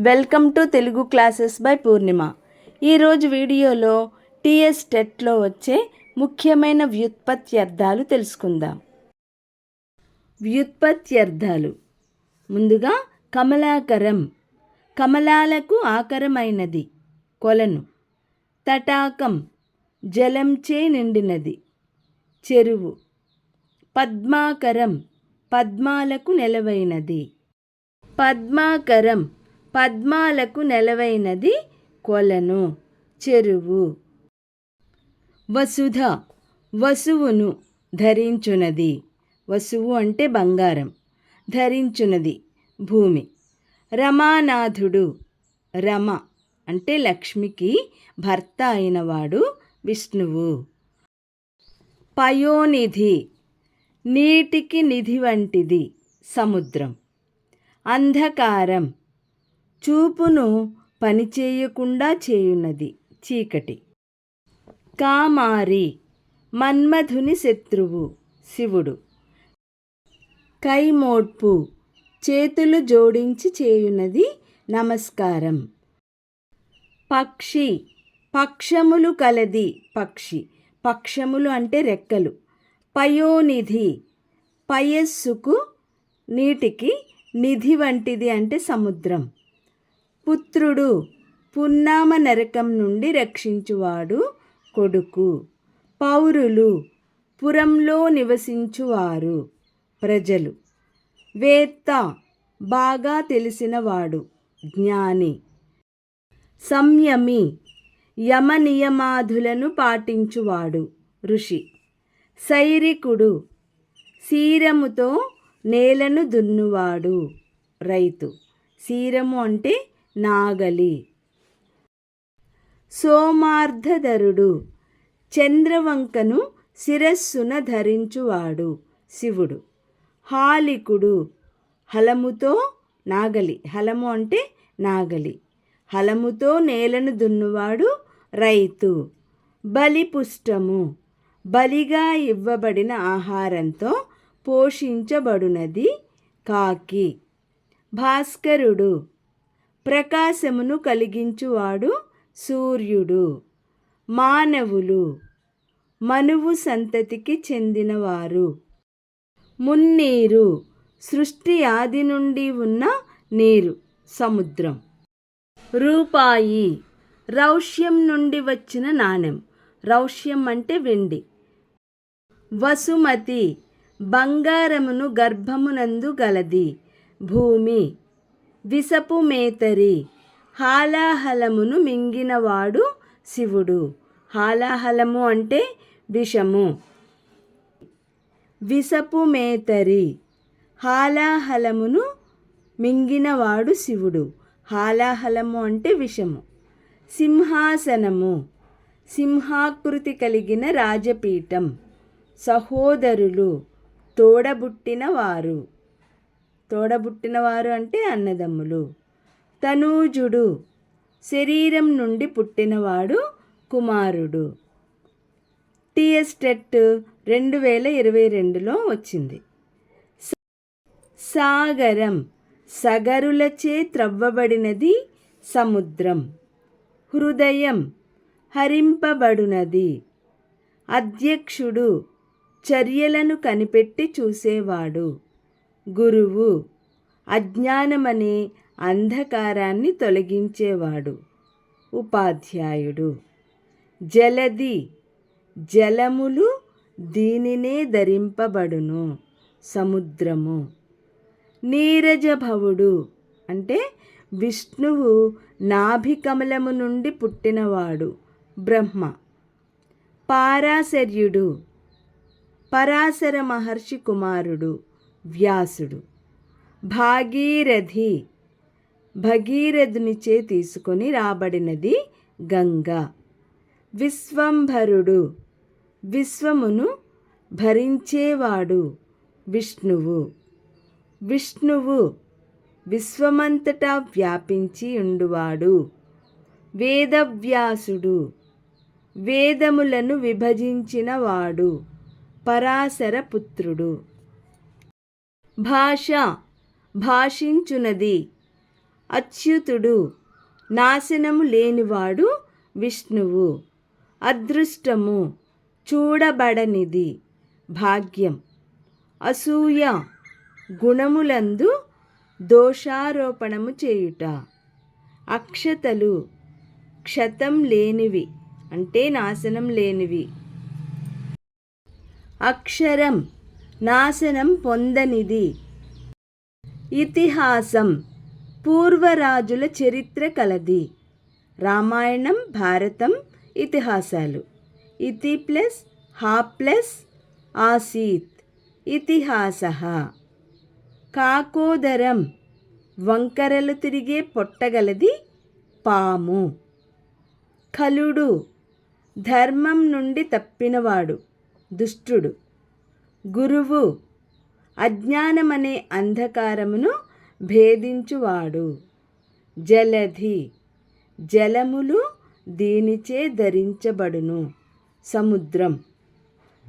Welcome to Telugu classes by Purnima. ఈరోజు వీడియోలో TS టెట్లో వచ్చే ముఖ్యమైన వ్యుత్పత్త్యర్థాలు తెలుసుకుందాం. వ్యుత్పత్త్యర్థాలు ముందుగా కమలాకరం. కమలాలకు ఆకరమైనది. కొలను. తటాకం. జలంచే నిండినది. చెరువు. పద్మాకరం. పద్మాలకు నెలవైనది. పద్మాకరం. పద్మాలకు నెలవైనది కొలను చెరువు. వసుధ వసువును ధరించునది. వసువు అంటే బంగారం ధరించునది భూమి. రమానాథుడు రమ అంటే లక్ష్మికి భర్త అయినవాడు విష్ణువు. పయోనిధి నీటికి నిధి వంటిది సముద్రం. అంధకారం చూపును పనిచేయకుండా చేయున్నది చీకటి. కామారి మన్మధుని శత్రువు శివుడు. కైమోడ్పు చేతులు జోడించి చేయున్నది నమస్కారం. పక్షి పక్షములు కలది పక్షి. పక్షములు అంటే రెక్కలు. పయోనిధి పయస్సుకు నీటికి నిధి వంటిది అంటే సముద్రం. పుత్రుడు పున్నామ నరకం నుండి రక్షించువాడు కొడుకు. పౌరులు పురంలో నివసించువారు ప్రజలు. వేత్త బాగా తెలిసినవాడు జ్ఞాని. సంయమి యమ నియమాధులను పాటించువాడు ఋషి. సైరికుడు సీరముతో నేలను దున్నువాడు రైతు. సీరము అంటే నాగలి. సోమార్ధధరుడు చంద్రవంకను శిరస్సున ధరించువాడు శివుడు. హాలికుడు హలముతో నాగలి. హలము అంటే నాగలి. హలముతో నేలను దున్నువాడు రైతు. బలిపుష్టము బలిగా ఇవ్వబడిన ఆహారంతో పోషించబడునది కాకి. భాస్కరుడు ప్రకాశమును కలిగించువాడు సూర్యుడు. మానవులు మనువు సంతతికి చెందినవారు. మున్నీరు సృష్టి ఆది నుండి ఉన్న నీరు సముద్రం. రూపాయి రౌష్యం నుండి వచ్చిన నాణెం. రౌష్యం అంటే వెండి. వసుమతి బంగారమును గర్భమునందు గలది. భూమి విసపు మేతరి హాలాహలమును మింగినవాడు శివుడు. హాలాహలము అంటే విషము. విసపు మేతరి హాలాహలమును మింగినవాడు శివుడు. హాలాహలము అంటే విషము. సింహాసనము. సింహాకృతి కలిగిన రాజపీఠం. సహోదరులు. తోడబుట్టినవారు తోడబుట్టినవారు అంటే అన్నదమ్ములు. తనూజుడు శరీరం నుండి పుట్టినవాడు కుమారుడు. టిఎస్ టెట్ రెండు వేల ఇరవై రెండులో వచ్చింది. సాగరం సగరులచే త్రవ్వబడినది సముద్రం. హృదయం హరింపబడునది. అధ్యక్షుడు చర్యలను కనిపెట్టి చూసేవాడు. గురువు. అజ్ఞానమనే అంధకారాన్ని తొలగించేవాడు. ఉపాధ్యాయుడు. జలది. జలములు దీనినే ధరింపబడును. సముద్రము. నీరజభవుడు. అంటే విష్ణువు నాభికమలము నుండి పుట్టినవాడు. బ్రహ్మ. పారాశర్యుడు. పరాశర మహర్షి కుమారుడు. వ్యాసుడు. భాగీరథి భగీరథునిచే తీసుకొని రాబడినది గంగ. విశ్వంభరుడు విశ్వమును భరించేవాడు విష్ణువు. విష్ణువు విశ్వమంతటా వ్యాపించి ఉండువాడు. వేదవ్యాసుడు వేదములను విభజించినవాడు. పరాశర పుత్రుడు భాష భాషించునది. అచ్యుతుడు నాశనము లేనివాడు విష్ణువు. అదృష్టము చూడబడనిది. భాగ్యం అసూయ గుణములందు దోషారోపణము చేయుట. అక్షతలు క్షతం లేనివి అంటే నాశనం లేనివి. అక్షరం నాశనం పొందనిది. ఇతిహాసం పూర్వరాజుల చరిత్ర కలది. రామాయణం భారతం ఇతిహాసాలు. ఇతి ప్లస్ హా ప్లస్ ఆసీత్ ఇతిహాస. కాకోదరం వంకరలు తిరిగే పొట్టగలది పాము. కలుడు ధర్మం నుండి తప్పినవాడు దుష్టుడు. గురువు. అజ్ఞానమనే అంధకారమును భేదించువాడు. జలధి. జలములు దీనిచే ధరించబడును. సముద్రం.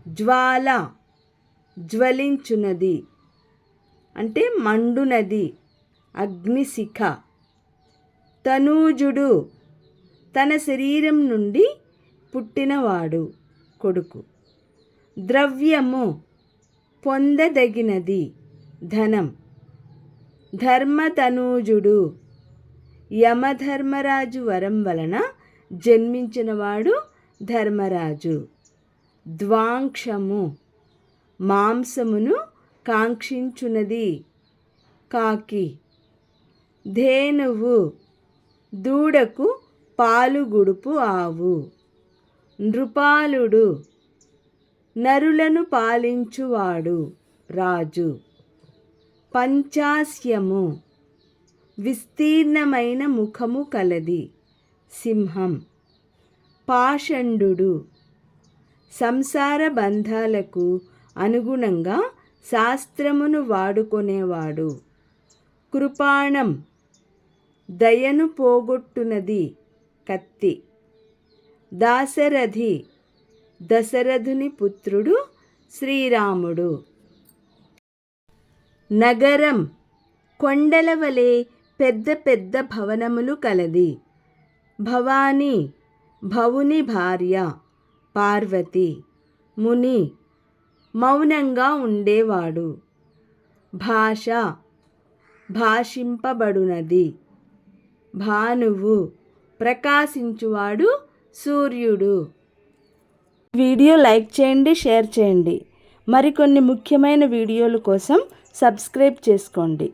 జ్వాల. జ్వలించునది. అంటే మండునది. అగ్నిశిఖ. తనూజుడు. తన శరీరం నుండి పుట్టినవాడు. కొడుకు. ద్రవ్యము. పొందదగినది. ధనం. ధర్మతనూజుడు. యమధర్మరాజు వరం వలన జన్మించినవాడు ధర్మరాజు. ద్వాంక్షము మాంసమును కాంక్షించునది. కాకి. ధేనువు. దూడకు పాలుగుడుపు ఆవు. నృపాలుడు. నరులను పాలించువాడు రాజు. పంచాస్యము విస్తీర్ణమైన ముఖము కలది సింహం. పాషండు సంసార బంధాలకు అనుగుణంగా శాస్త్రమును వాడుకొనేవాడు. కృపాణం దయను పోగొట్టునది కత్తి. దాశరథి దశరథుని పుత్రుడు శ్రీరాముడు. నగరం కొండల వలె పెద్ద పెద్ద భవనములు కలది. భవానీ భవుని భార్య పార్వతి ముని మౌనంగా ఉండేవాడు. భాష భాషింపబడునది. భానువు ప్రకాశించువాడు సూర్యుడు. వీడియో లైక్ చేయండి షేర్ చేయండి. మరికొన్ని ముఖ్యమైన వీడియోల కోసం సబ్స్క్రైబ్ చేసుకోండి.